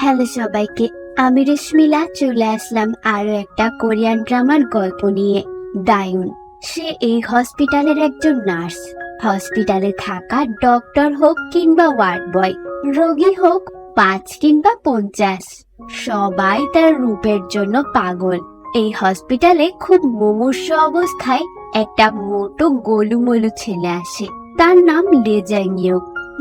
Hello সবাইকে, আমি রেশমিলা, চলে আসলাম আরও একটা কোরিয়ান ড্রামার গল্প নিয়ে। ডায়ুন সে এই হসপিটালের একজন নার্স। হসপিটালে থাকা ডক্টর হোক কিংবা ওয়ার্ড বয়, রোগী হোক পাঁচ কিংবা পঞ্চাশ, সবাই তার রূপের জন্য পাগল। এই হসপিটালে খুব মুমূর্ষ অবস্থায় একটা মোটো গোলুমলু ছেলে আসে, তার নাম লেজাইং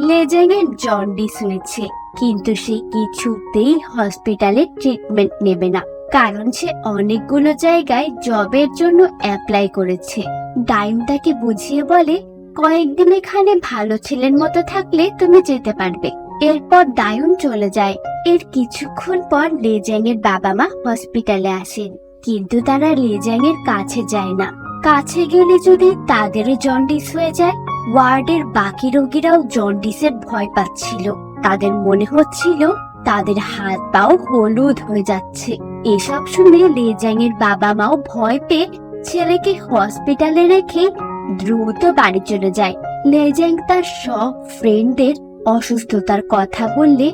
লেজাইং এর জন্ডিস হয়েছে। কিন্তু সে কিছুতেই হসপিটালে ট্রিটমেন্ট নেবে না। কারণ সে অনেকগুলো জায়গায় জবের জন্য অ্যাপ্লাই করেছে। ডাইম তাকে বুঝিয়ে বলে, কয়েকদিন এখানে ভালো ছেলের মতো থাকলে তুমি যেতে পারবে। এরপর ডায়ুন চলে যায়। এর কিছুক্ষণ পর লেজ্যাং এর বাবা মা হসপিটালে আসেন। কিন্তু তারা লেজ্যাং এর কাছে যায় না। কাছে গেলে যদি তাদেরও জন্ডিস হয়ে যায়, ওয়ার্ডের বাকি রোগীরাও জন্ডিসের ভয় পাচ্ছিল। তাদের মনে হচ্ছিল তাদের হাত পাও হলুদ হয়ে যাচ্ছে। এসব শুনে লেজাং এর বাবা মাও ভয় পেয়ে ছেলেকে হসপিটালে রেখে দ্রুত বাড়ি চলে যায়। লেজাং তার সব ফ্রেন্ডদের অসুস্থতার কথা বললে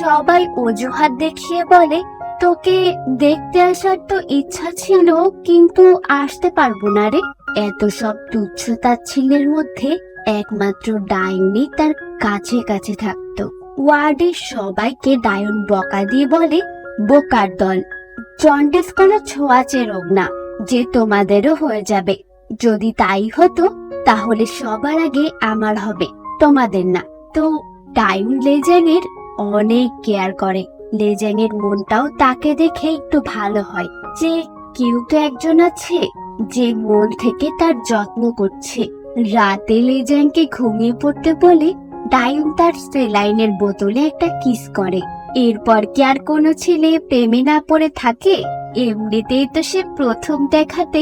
সবাই অজুহাত দেখিয়ে বলে, তোকে দেখতে আসার তো ইচ্ছা ছিল, কিন্তু আসতে পারব না রে। এত সব তুচ্ছ তাচ্ছিল্যের মধ্যে একমাত্র ডাইনি তার কাছে কাছে থাকতো। ওয়ার্ডের সবাইকে ডায়ন বকা দিয়ে বলে বোকার দল। জন্ডিস কোনো ছোঁয়াচে রোগ না, যে তোমাদেরও হয়ে যাবে। যদি তাই হতো, তাহলে সবার আগে আমার হবে, তোমাদের না। তো ডায়ন লেজেনের অনেক কেয়ার করে। লেজেনের মনটাও তাকে দেখে একটু ভালো হয়। যে কেউ তো একজন আছে, যে মন থেকে তার যত্ন করছে। রাতে লেজেনকে ঘুমিয়ে পড়তে বলে ডায়ুন তার সেলাইনের বোতলে একটা কিস করে। এরপর কি আর কোনো ছেলে প্রেমে না পড়ে থাকে? এমনিতেই তো সে প্রথম দেখাতে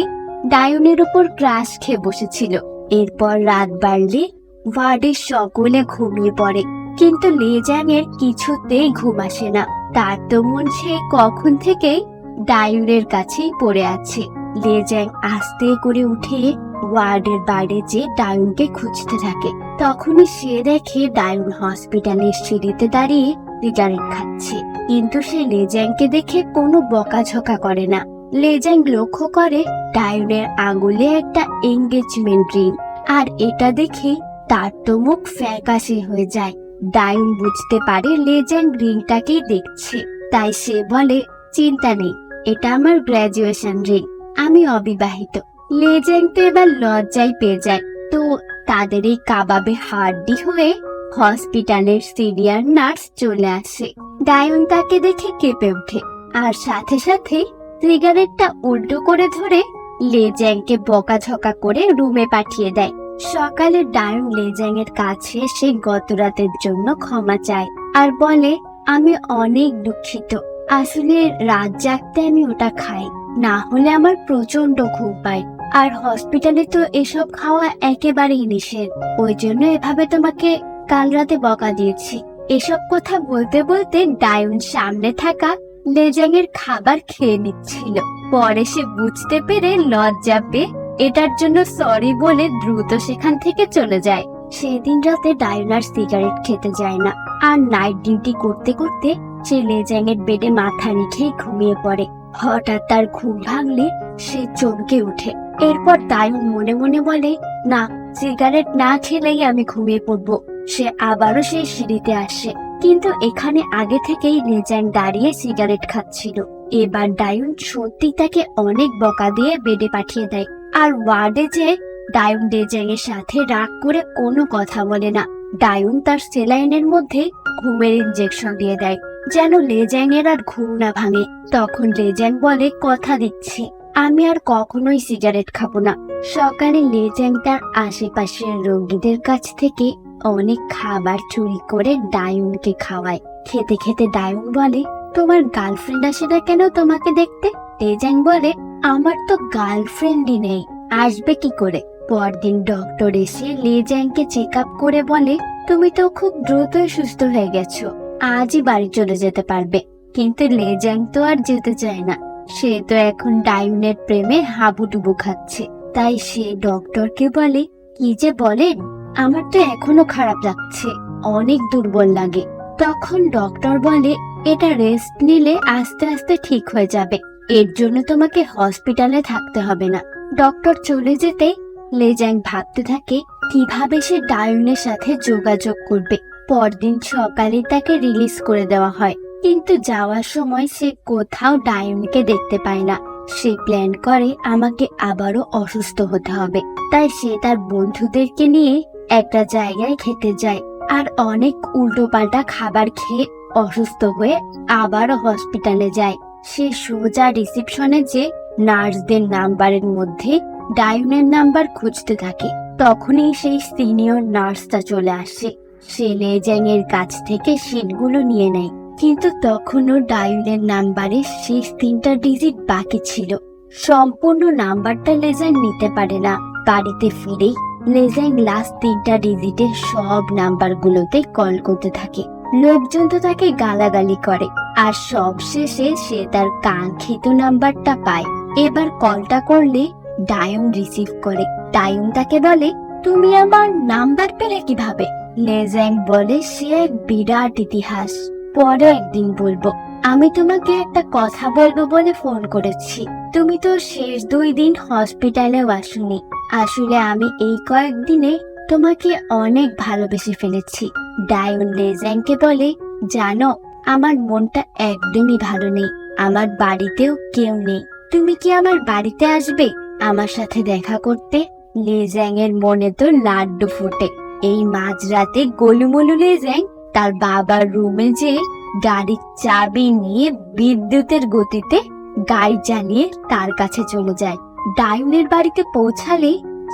ডায়ুনের উপর ক্রাশ খেয়ে বসেছিল। এরপর রাত বাড়লে ওয়ার্ডের সকলে ঘুমিয়ে পড়ে, কিন্তু লেজাং এর কিছুতেই ঘুম আসে না। তার তো মন সে কখন থেকেই ডায়ুনের কাছেই পড়ে আছে। লেজাং আস্তে করে উঠে ওয়ার্ডের বাইরে যে ডায়ুনকে খুঁজতে থাকে। তখনই সে দেখে ডায়ুন হসপিটালের সিঁড়িতে দাঁড়িয়ে সিগারেট খাচ্ছে। কিন্তু সে লেজ্যাংকে দেখে কোনো বকাঝকা করে না। লেজ্যাং লক্ষ্য করে ডায়ুনের আঙুলে একটা এঙ্গেজমেন্ট রিং আর এটা দেখে তার তো মুখ ফ্যাকাশে হয়ে যায়। ডায়ুন বুঝতে পারে লেজ্যাং রিংটাকেই দেখছে। তাই সে বলে, চিন্তা নেই, এটা আমার গ্র্যাজুয়েশন রিং আমি অবিবাহিত। লেজ্যাং তো এবার লজ্জায় পেয়ে যায়। তো তাদের এই কাবাবে হাড্ডি হয়ে হসপিটালের সিনিয়র নার্স চলে আসে। ডায়ন তাকে দেখে কেঁপে ওঠে আর সাথে সাথে সিগারেটটা উল্টো করে ধরে লেজ্যাংকে বকাঝকা করে রুমে পাঠিয়ে দেয়। সকালে ডায়ন লেজ্যাং এর কাছে এসে গত রাতের জন্য ক্ষমা চায় আর বলে, আমি অনেক দুঃখিত। আসলে রাত জাগতে আমি ওটা খাই। না হলে আমার প্রচণ্ড ঘুম পায়। আর হসপিটালে তো এসব খাওয়া একেবারেই নিষেধ। ওই জন্য এভাবে তোমাকে কাল রাতে বকা দিয়েছি। এসব কথা বলতে বলতে ডায়ুন সামনে থাকা লেজাং এর খাবার খেয়ে নিচ্ছিল। পরে সে বুঝতে পেরে লজ্জা পেয়ে এটার জন্য সরি বলে দ্রুত সেখান থেকে চলে যায়। সেদিন রাতে ডায়ুন আর সিগারেট খেতে যায় না। আর নাইট ডিউটি করতে করতে সে লেজাং এর বেডে মাথা রেখেই ঘুমিয়ে পড়ে। হঠাৎ তার ঘুম ভাঙলে সে চমকে ওঠে। এরপর দায়ুন মনে মনে বলে, না, সিগারেট না খেলেই আমি ঘুমিয়ে পড়ব। সে আবারও সেই সিঁড়িতে আসে। কিন্তু এখানে আগে থেকেই লেজাং দাঁড়িয়ে সিগারেট খাচ্ছিল। এবার ডায়ুন সত্যি তাকে অনেক বকা দিয়ে বেডে পাঠিয়ে দেয়। আর ওয়ার্ডে যে ডায়ুন লেজাং এর সাথে রাগ করে কোনো কথা বলে না। ডায়ুন তার সেলাইনের মধ্যে ঘুমের ইঞ্জেকশন দিয়ে দেয়, যেন লেজ্যাং এর আর ঘুম না ভাঙে। তখন লেজ্যাং বলে, কথা দিচ্ছি। আমি আর কখনোই সিগারেট খাব না। সকালে লেজ্যাং তার আশেপাশের রোগীদের কাছ থেকে অনেক খাবার চুরি করে ডায়ুনকে খাওয়ায়। খেতে খেতে ডায়ুন বলে, তোমার গার্লফ্রেন্ড আসে না কেন তোমাকে দেখতে? লেজ্যাং বলে, আমার তো গার্লফ্রেন্ডই নেই। আসবে কি করে? পরদিন ডক্টর এসে লেজ্যাংকে চেক আপ করে বলে, তুমি তো খুব দ্রুতই সুস্থ হয়ে গেছো। আজই বাড়ি চলে যেতে পারবে। কিন্তু লেজাং তো আর যেতে চায় না। সে তো এখন ডায়ুনের প্রেমে হাবুডুবু খাচ্ছে। তাই সে ডক্টরকে বলে, কি যে বলেন? আমার তো এখনও খারাপ লাগছে, অনেক দুর্বল লাগে। তখন ডক্টর বলে, এটা রেস্ট নিলে আস্তে আস্তে ঠিক হয়ে যাবে। এর জন্য তোমাকে হসপিটালে থাকতে হবে না। ডক্টর চলে যেতে লেজ্যাং ভাবতে থাকে, কীভাবে সে ডায়নের সাথে যোগাযোগ করবে? পরদিন সকালে তাকে রিলিজ করে দেওয়া হয়। কিন্তু যাওয়ার সময় সে কোথাও ডায়নকে দেখতে পায় না। সে প্ল্যান করে আমাকে আবারও অসুস্থ হতে হবে। তাই সে তার বন্ধুদেরকে নিয়ে একটা জায়গায় খেতে যায় আর অনেক উল্টোপাল্টা খাবার খেয়ে অসুস্থ হয়ে আবারও হসপিটালে যায়। সে সোজা রিসিপশনে যে নার্সদের নাম্বারের মধ্যে ডায়নের নাম্বার খুঁজতে থাকে, তখনই সেই সিনিয়র নার্সটা চলে আসে। সে লেজ্যাং এর কাছ থেকে সিটগুলো নিয়ে নেয়। কিন্তু তখনও ডায়নের নাম্বারে শেষ তিনটা ডিজিট বাকি ছিল। সম্পূর্ণ নাম্বারটা লেজার নিতে পারে না। বাড়িতে ফিরেই লেজাং লাস্ট তিনটা ডিজিটের সব নাম্বারগুলোতে কল করতে থাকে। লোকজন তো তাকে গালাগালি করে। আর সব শেষে সে তার কাঙ্ক্ষিত নাম্বারটা পায়। এবার কলটা করলে ডায়ন রিসিভ করে। ডায়ন তাকে বলে, তুমি আমার নাম্বার পেলে কীভাবে? লেজ্যাং বলে, সে এক বিরাট ইতিহাস। পরে একদিন বলব, আমি তোমাকে একটা কথা বলব বলে ফোন করেছি। তুমি তো শেষ দুই দিন হসপিটালেও আসুনি। আসলে আমি এই কয়েকদিনে তোমাকে অনেক ভালোবেসে ফেলেছি। ডায়ন লেজ্যাংকে বলে, জানো, আমার মনটা একদমই ভালো নেই। আমার বাড়িতেও কেউ নেই। তুমি কি আমার বাড়িতে আসবে আমার সাথে দেখা করতে? লেজ্যাং এর মনে তো লাড্ডু ফোটে। এই মাঝরাতে গোলুমলু লেজ্যাং তার বাবার রুমে যে গাড়ির চাবি নিয়ে বিদ্যুতের গতিতে গাড়ি চালিয়ে তার কাছে চলে যায়। ডায়নের বাড়িতে পৌঁছালে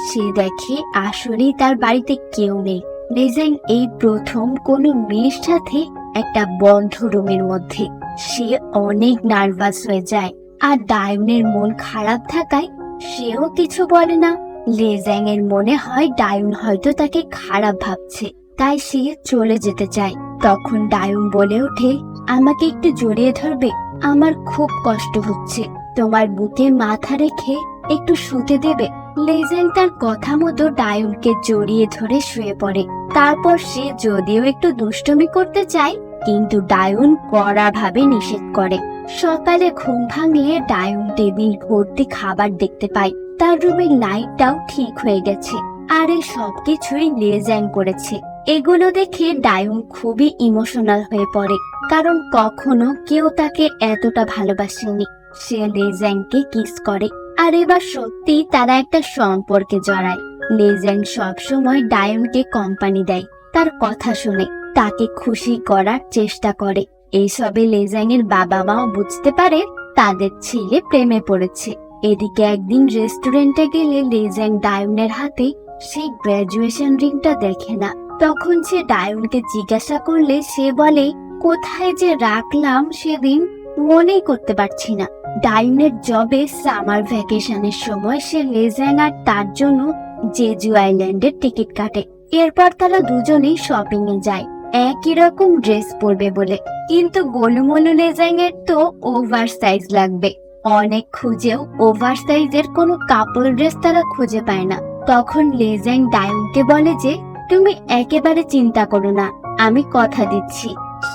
সে দেখে আসলেই তার বাড়িতে কেউ নেই। লেজেং এই প্রথম কোনো মেয়ের সাথে একটা বন্ধ রুমের মধ্যে। সে অনেক নার্ভাস হয়ে যায় আর ডায়নের মন খারাপ থাকায় সেও কিছু বলে না। লেজ্যাং এর মনে হয় ডায়ন হয়তো তাকে খারাপ ভাবছে। তাই সে চলে যেতে চায়। তখন ডায়ন বলে ওঠে, আমাকে একটু জড়িয়ে ধরবে, আমার খুব কষ্ট হচ্ছে। তোমার বুকে মাথা রেখে একটু শুতে দেবে। লেজেন তার কথা মতো ডায়নকে জড়িয়ে ধরে শুয়ে পড়ে। তারপর সে যদিও একটু দুষ্টমি করতে চায়, কিন্তু ডায়ন কড়াভাবে নিষেধ করে। সকালে ঘুম ভাঙলে ডায়ন টেবিল ভর্তি খাবার দেখতে পায়। তার রুমের লাইটটাও ঠিক হয়ে গেছে, আর এই সবকিছুই লেজ্যাং করেছে। এগুলো দেখে ডায়ন খুবই ইমোশনাল হয়ে পড়ে, কারণ কখনো কেউ তাকে এতটা ভালোবাসেনি। সে লেজ্যাংকে কিস করে। আর এবার সত্যি তারা একটা সম্পর্কে জড়ায়। লেজ্যাং সবসময় ডায়নকে কোম্পানি দেয়, তার কথা শুনে। তাকে খুশি করার চেষ্টা করে। এইসবে লেজ্যাং এর বাবা মাও বুঝতে পারে তাদের ছেলে প্রেমে পড়েছে। এদিকে একদিন রেস্টুরেন্টে গেলে লেজ্যাং ডায়নের হাতে সেই গ্র্যাজুয়েশন রিংটা দেখে না। তখন সে ডায়নকে জিজ্ঞাসা করলে সে বলে, কোথায় যে রাখলাম সেদিন মনেই করতে পারছি না। ডায়নের জবে সামার ভ্যাকেশনের সময় সে লেজ্যাং আর তার জন্য জেজু আইল্যান্ডের টিকিট কাটে। এরপর তারা দুজনেই শপিং এ যায়। একই রকম ড্রেস পরবে বলে। কিন্তু গোলুমলু লেজাং এর তো ওভার সাইজ লাগবে। অনেক খুঁজেও ওভার সাইজের কোনো কাপড় ড্রেস তারা খুঁজে পায় না। তখন লেজাং ডায়নকে বলে যে তুমি একেবারে চিন্তা করো না, আমি কথা দিচ্ছি।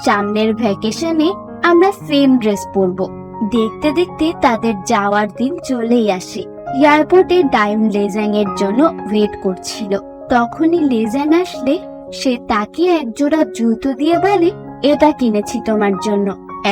সামনের ভ্যাকেশনে আমরা সেম ড্রেস পরবো। দেখতে দেখতে তাদের যাওয়ার দিন চলেই আসে। এয়ারপোর্টে ডায়ন লেজাং এর জন্য ওয়েট করছিল। তখনই লেজাং আসলে, সে তাকে একজোড়া জুতো দিয়ে বলে, এটা কিনেছি তোমার জন্য।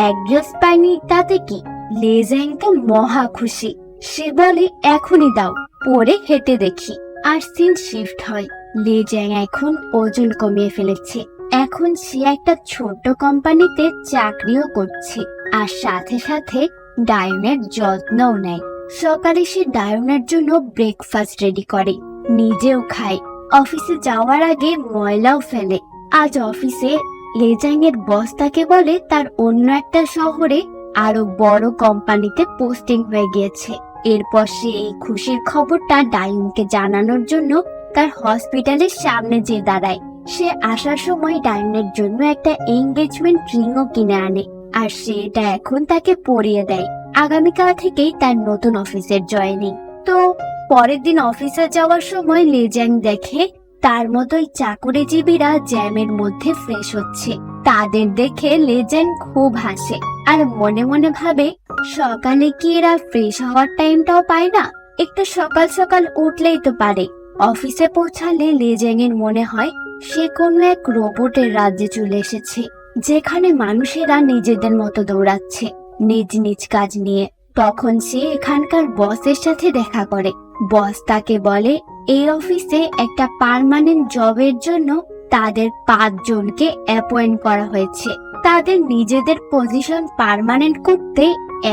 এক ড্রেস পাইনি তাতে কি লেজাং তো মহা খুশি। সে বলে, এখনই দাও। পরে হেঁটে দেখি, আর সিন শিফট হয়। লেজ্যাং এখন ওজন কমিয়ে ফেলেছে। এখন সে একটা ছোট কোম্পানিতে চাকরিও করছে আর সাথে সাথে ডায়নের যত্নও নেয়। সকালে সে ডায়নের জন্য ব্রেকফাস্ট রেডি করে, নিজেও খায়। অফিসে যাওয়ার আগে ময়লাও ফেলে। আজ অফিসে লেজাং এর বস তাকে বলে তার অন্য একটা শহরে আরও বড় কোম্পানিতে পোস্টিং হয়ে গিয়েছে। এরপর সে এই খুশির খবরটা ডায়নকে জানানোর জন্য তার হসপিটালের সামনে যে দাঁড়ায়, সে আসার সময় ডায়নের জন্য একটা এঙ্গেজমেন্ট রিংও কিনে আনে, আর সে এটা এখন তাকে পরিয়ে দেয়। আগামীকাল থেকেই তার নতুন অফিসের জয়েনিং। তো পরের দিন অফিসে যাওয়ার সময় লেজ্যাং দেখে তার মতোই চাকরিজীবীরা জ্যামের মধ্যে ফ্রেশ হচ্ছে। তাদের দেখে লেজেন্ড খুব হাসে আর মনে মনে ভাবে, সকালে কি এরা ফ্রেশ হওয়ার টাইমটাও পায় না? একটু সকাল সকাল উঠলেই তো পারে। অফিসে পৌঁছালে লেজেংয়ের মনে হয় সে কোনো এক রোবটের রাজ্যে চলে এসেছে, যেখানে মানুষেরা নিজেদের মতো দৌড়াচ্ছে নিজ নিজ কাজ নিয়ে। তখন সে এখানকার বসের সাথে দেখা করে। বস তাকে বলে, এই অফিসে একটা পার্মানেন্ট জবের জন্য তাদের পাঁচজনকে অ্যাপয়েন্ট করা হয়েছে। তাদের নিজেদের পজিশন পার্মানেন্ট করতে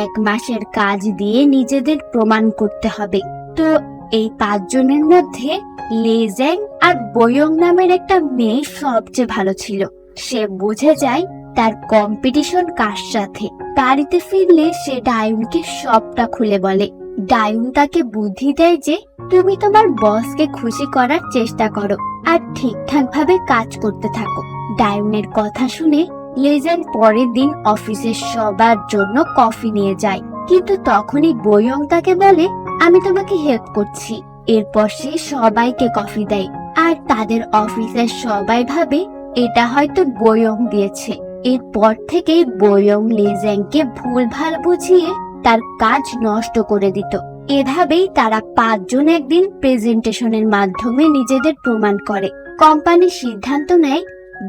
এক মাসের কাজ দিয়ে নিজেদের প্রমাণ করতে হবে। তো এই পাঁচজনের মধ্যে লেজ্যাং আর বয়ং নামের একটা মেয়ে সবচেয়ে ভালো ছিল। সে বুঝে যায় তার কম্পিটিশন কার সাথে। বাড়িতে ফিরলে সে ডায়ুনকে সবটা খুলে বলে। ডায়ুন তাকে বুদ্ধি দেয় যে তুমি তোমার বসকে খুশি করার চেষ্টা করো আর ঠিকঠাক ভাবে কাজ করতে থাকো। ডায়ুনের কথা শুনে লেজেন্ড পরের দিন অফিসের সবার জন্য কফি নিয়ে যায়। কিন্তু তখনই বয়ং তাকে বলে আমি তোমাকে হেল্প করছি। এরপর সে সবাইকে কফি দেয়। আর তাদের অফিসের সবাই ভাবে, এটা হয়তো বয়ং দিয়েছে। এরপর থেকে বয়ং লেজেংকে ভুলভাল বুঝিয়ে তার কাজ নষ্ট করে দিত। এভাবেই তারা পাঁচজন একদিন প্রেজেন্টেশনের মাধ্যমে নিজেদের প্রমাণ করে। কোম্পানি সিদ্ধান্ত নেয়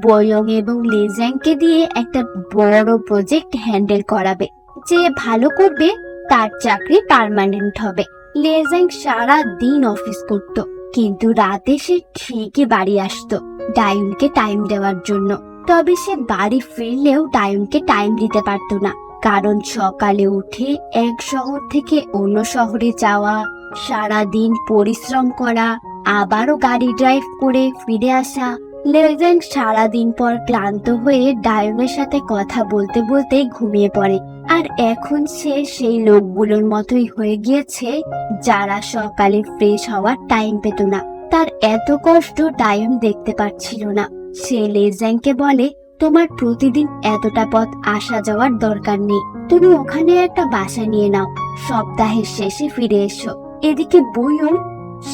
বয়ং এবং লেজ্যাংকে দিয়ে একটা বড় প্রজেক্ট হ্যান্ডেল করাবে। যে ভালো করবে, তার চাকরি পার্মানেন্ট হবে। লেজ্যাং সারা দিন অফিস করত, কিন্তু রাতে সে ঠিকই বাড়ি আসতো ডায়ুনকে টাইম দেওয়ার জন্য। তবে সে বাড়ি ফিরলেও ডায়ুনকে টাইম দিতে পারতো না, কারণ সকালে উঠে এক শহর থেকে অন্য শহরে যাওয়া সারা দিন পরিশ্রম করা, আবারও গাড়ি ড্রাইভ করে ফিরে আসা লেজেন্ড সারাদিন পর ক্লান্ত হয়ে ডায়নের সাথে কথা বলতে বলতে ঘুমিয়ে পড়ে। আর এখন সে সেই লোকগুলোর মতোই হয়ে গিয়েছে, যারা সকালে ফ্রেশ হওয়ার টাইম পেত না। তার এত কষ্ট ডায়ন দেখতে পাচ্ছিল না। সে লেজ্যাংকে বলে, তোমার প্রতিদিন এতটা পথ আসা যাওয়ার দরকার নেই। তুমি ওখানে একটা বাসা নিয়ে নাও। সপ্তাহের শেষে ফিরে এসো। এদিকে বইও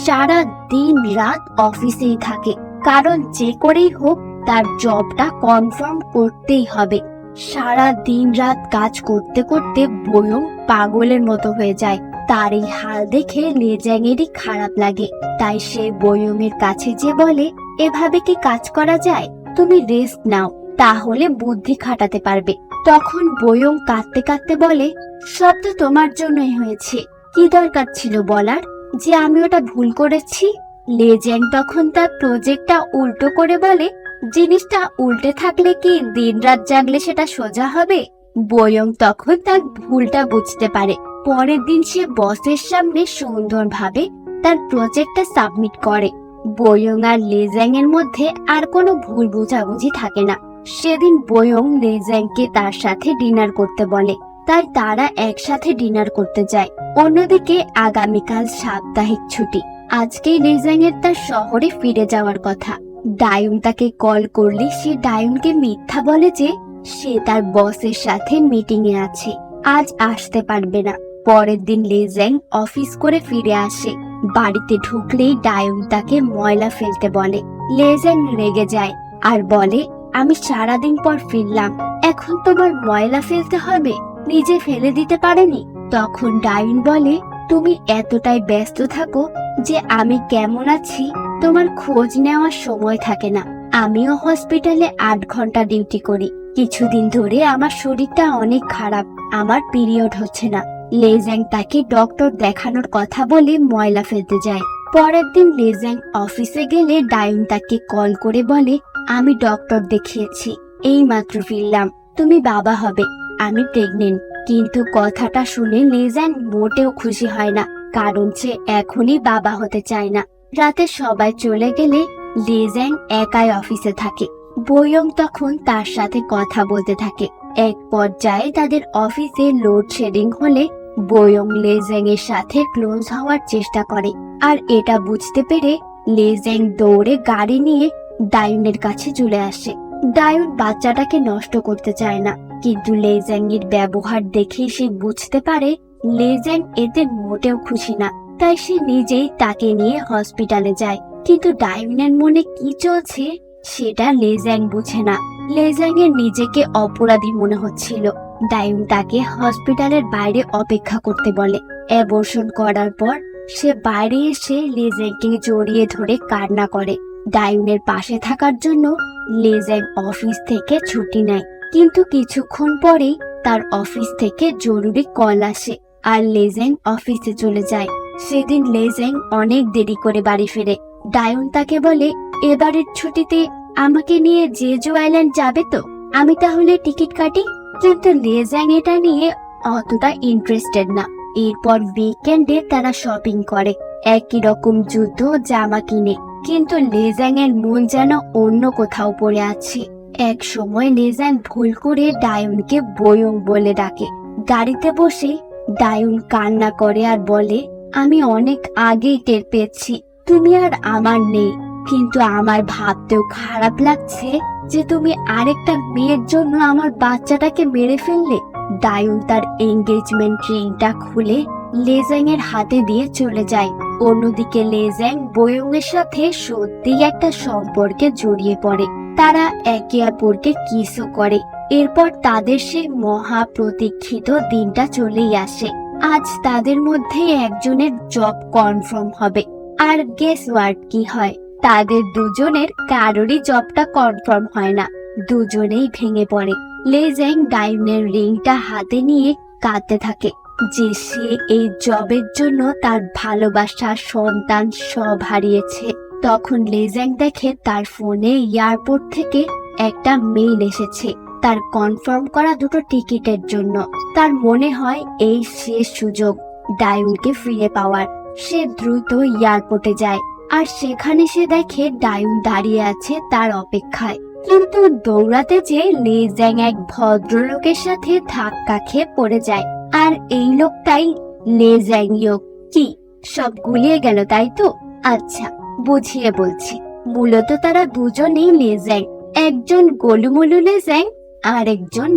সারা দিন রাত অফিসেই থাকে। কারণ যে করেই হোক, তার জবটা কনফার্ম করতেই হবে। সারা দিন রাত কাজ করতে করতে বয়ম পাগলের মতো হয়ে যায়। তার এই হাল দেখে লেজ্যাংয়েরই খারাপ লাগে। তাই সে বয়মের কাছে যে বলে, এভাবে কি কাজ করা যায়? তুমি রেস্ট নাও, তাহলে বুদ্ধি খাটাতে পারবে। তখন বয়ং কাঁদতে কাঁদতে বলে, সব তো তোমার জন্যই হয়েছে। কি দরকার ছিল বলার? যে আমি ওটা ভুল করেছি? লেজেন্ড তখন তার প্রজেক্টটা উল্টো করে বলে, জিনিসটা উল্টে থাকলে কি দিনরাত জাগলে সেটা সোজা হবে? বয়ং তখন তার ভুলটা বুঝতে পারে। পরের দিন সে বসের সামনে সুন্দরভাবে তার প্রজেক্টটা সাবমিট করে। বয়ং আর লেজ্যাং এর মধ্যে আর কোনো ভুল বোঝাবুঝি থাকে না। সেদিন বয়ং লেজ্যাংকে তার সাথে ডিনার করতে বলে। তাই তারা একসাথে ডিনার করতে যায়। অন্যদিকে আগামীকাল সাপ্তাহিক ছুটি। আজকেই লেজ্যাং তার শহরে ফিরে যাওয়ার কথা। ডায়ুন তাকে কল করলে সে ডায়ুনকে মিথ্যা বলে যে সে তার বসের সাথে মিটিং এ আছে। আজ আসতে পারবে না। পরের দিন লেজ্যাং অফিস করে ফিরে আসে। বাড়িতে ঢুকলেই ডায়ুন তাকে ময়লা ফেলতে বলে। লেজ্যাং রেগে যায় আর বলে, আমি সারাদিন পর ফিরলাম। এখন তোমার ময়লা ফেলতে হবে? নিজে ফেলে দিতে পারেনি? তখন ডায়ুন বলে, তুমি এতটাই ব্যস্ত থাকো যে আমি কেমন আছি, তোমার খোঁজ নেওয়ার সময় থাকে না। আমিও হসপিটালে আট ঘণ্টা ডিউটি করি। কিছুদিন ধরে আমার শরীরটা অনেক খারাপ, আমার পিরিয়ড হচ্ছে না। লেজ্যাং তাকে ডক্টর দেখানোর কথা বলে ময়লা ফেলতে যায়। পরের দিন লেজ্যাং অফিসে গেলে ডায়ুন তাকে কল করে বলে, আমি ডক্টর দেখিয়েছি এই মাত্র ফিরলাম। তুমি বাবা হবে, আমি প্রেগনেন্ট। কিন্তু কথাটা শুনে লেজ্যাং মোটেও খুশি হয় না। কারণ সে এখনই বাবা হতে চায় না। রাতে সবাই চলে গেলে লেজ্যাং একাই অফিসে থাকে। বয়ং তখন তার সাথে কথা বলতে থাকে। এক পর্যায়ে তাদের অফিসে লোডশেডিং হলে বয়ং লেজ্যাং এর সাথে ক্লোজ হওয়ার চেষ্টা করে। আর এটা বুঝতে পেরে লেজ্যাং দৌড়ে গাড়ি নিয়ে ডায়ুনের কাছে চলে আসে। ডায়ুন বাচ্চাটাকে নষ্ট করতে চায় না, কিন্তু লেজ্যাং এর ব্যবহার দেখে সে বুঝতে পারে লেজ্যাং এতে মোটেও খুশি না, তাই সে নিজেই তাকে নিয়ে হসপিটালে যায়। কিন্তু ডায়ুনের মনে কি চলছে, সেটা লেজ্যাং বুঝে না। লেজ্যাং এর নিজেকে অপরাধী মনে হচ্ছিল। ডায়ুন তাকে হসপিটালের বাইরে অপেক্ষা করতে বলে। অ্যাবর্শন করার পর সে বাইরে এসে লেজেংকে জড়িয়ে ধরে কান্না করে। ডায়ুনের পাশে থাকার জন্য লেজ্যাং অফিস থেকে ছুটি নেয়। কিন্তু কিছুক্ষণ পরেই তার অফিস থেকে জরুরি কল আসে। আর লেজেং অফিসে চলে যায়। সেদিন লেজেং অনেক দেরি করে বাড়ি ফেরে। ডায়ন তাকে বলে, এবারের ছুটিতে আমাকে নিয়ে জেজু আইল্যান্ড যাবে তো? আমি তাহলে টিকিট কাটি? কিন্তু লেজ্যাং এটা নিয়ে অতটা ইন্টারেস্টেড না। এরপর উইকেন্ডে তারা শপিং করে। একই রকম জুতো জামা কিনে। কিন্তু লেজ্যাং এর মন যেন অন্য কোথাও পড়ে আছে। এক সময় লেজ্যাং ভুল করে ডায়নকে বয়ং বলে ডাকে। গাড়িতে বসে ডায়ুন কান্না করে আর বলে, আমি অনেক আগেই টের পেয়েছি। তুমি আর আমার নেই। কিন্তু আমার ভাবতেও খারাপ লাগছে যে তুমি আরেকটা মেয়ের জন্য আমার বাচ্চাটাকে মেরে ফেললে। ডায়ুন তার এঙ্গেজমেন্ট রিংটা খুলে লেজ্যাং এর হাতে দিয়ে চলে যায়। অন্যদিকে লেজ্যাং বয়ং এর সাথে সত্যিই একটা সম্পর্কে জড়িয়ে পড়ে। তারা একে অপরকে কিসও করে। এরপর তাদের সে মহা প্রতীক্ষিত দিনটা চলেই আসে। আজ তাদের মধ্যে একজনের জব কনফার্ম হবে। আর গেস ওয়ার্ড কি হয়? তাদের দুজনের কারোরই জবটা কনফার্ম হয় না। দুজনেই ভেঙে পড়ে। লেজেং ডাইনের রিংটা হাতে নিয়ে কাঁদতে থাকে যে সে এই জবের জন্য তার ভালোবাসা সন্তান সব হারিয়েছে। তখন লেজেং দেখে তার ফোনে এয়ারপোর্ট থেকে একটা মেইল এসেছে। তার কনফার্ম করা দুটো টিকিটের জন্য। তার মনে হয় এই শেষ সুযোগ ডায়ুনকে ফিরে পাওয়ার। সে দ্রুত এয়ারপোর্টে যায় আর সেখানে সে দেখে ডায়ুন দাঁড়িয়ে আছে তার অপেক্ষায়। কিন্তু দৌড়াতে যে লেজ্যাং এক ভদ্রলোকের সাথে ধাক্কা খেয়ে পড়ে যায়। আর এই লোকটাই লেজ্যাং ইয়োক কি? সব গুলিয়ে গেল তাই তো? আচ্ছা বুঝিয়ে বলছি। মূলত তারা দুজনেই লেজ্যাং। একজন গোলুমলু লেজ্যাং আর একজন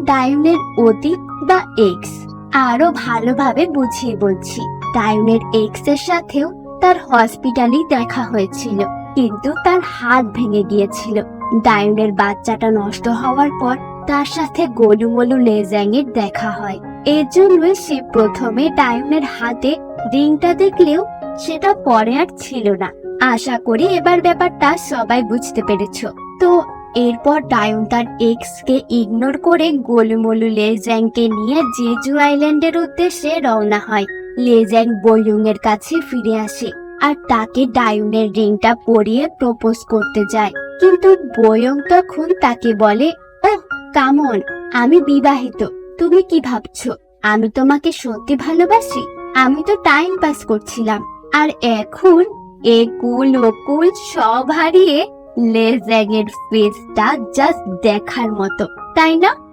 অতীত বা এক্স। আরও ভালোভাবে বুঝিয়ে বলছি, ডায়ুনের এক্সের সাথেও তার হসপিটালেই দেখা হয়েছিল, কিন্তু তার হাত ভেঙে গিয়েছিল। ডায়ুনের বাচ্চাটা নষ্ট হওয়ার পর তার সাথে গোলুমলু এর দেখা হয়। এর জন্য সে প্রথমে ডায়ুনের হাতে রিংটা দেখলেও সেটা পরে আর ছিল না। আশা করি এবার ব্যাপারটা সবাই বুঝতে পেরেছ। তো এরপর ডায়ুন তার এক্স কে ইগনোর করে গোলুমলু লেজ্যাংকে নিয়ে জেজু আইল্যান্ডের উদ্দেশ্যে রওনা হয়। লেজ্যাং বয়ুং এর কাছে ফিরে আসে আর তাকে ডায়ুনের রিংটা পরিয়ে প্রপোজ করতে যায়। কিন্তু বয়ং তখন তাকে বলে ও কামন আমি বিবাহিত, তুমি কি ভাবছ? আমি তোমাকে সত্যি ভালোবাসি? আমি তো টাইম পাস করছিলাম। আর এখন এ কুল ও কুল সব হারিয়ে লেজ্যাং এর ফেসটা জাস্ট দেখার মতো তাই না?